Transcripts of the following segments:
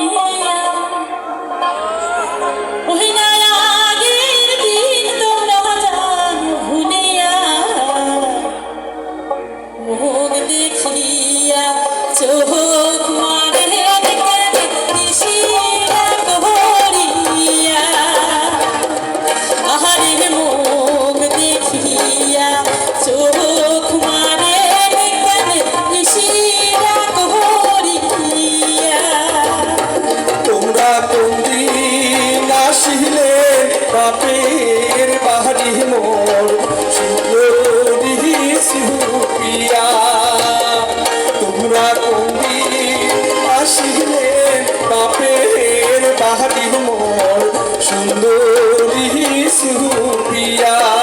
you. রাহাটি মোর সুন্দরী সুপ্রিয়া।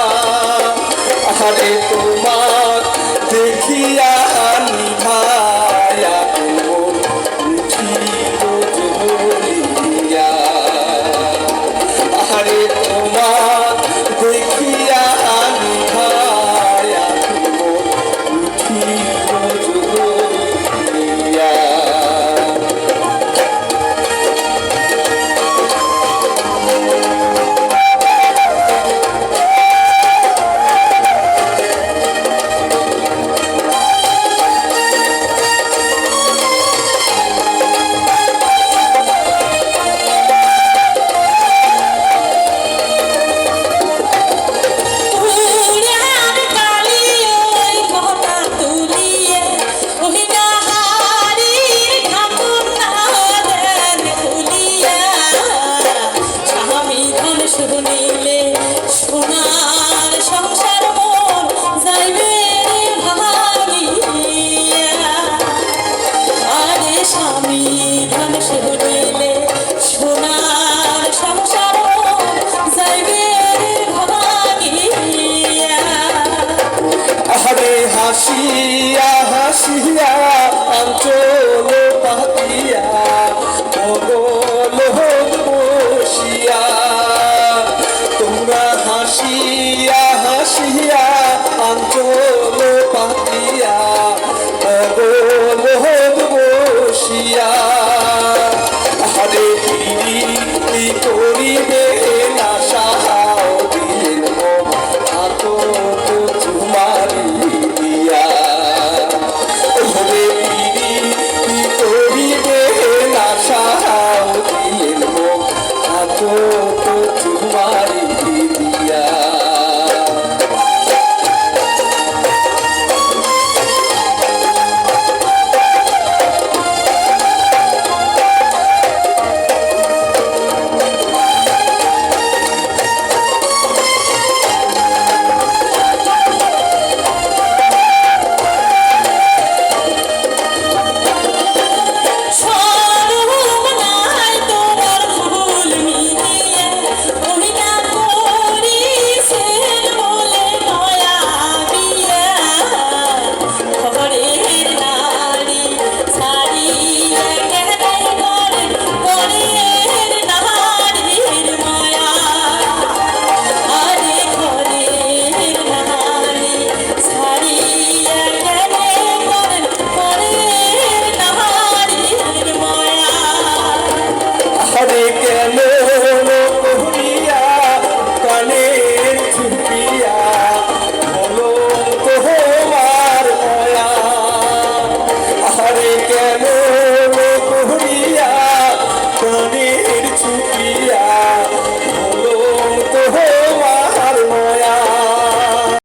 শুনিলে সোনার সংসার মন যাইবে ভাঙিয়া। আরে স্বামী, ধন শুনিলে সোনার সংসার মন যাইবে ভাঙিয়া। আরে হাসিয়া হাসিয়া মোহন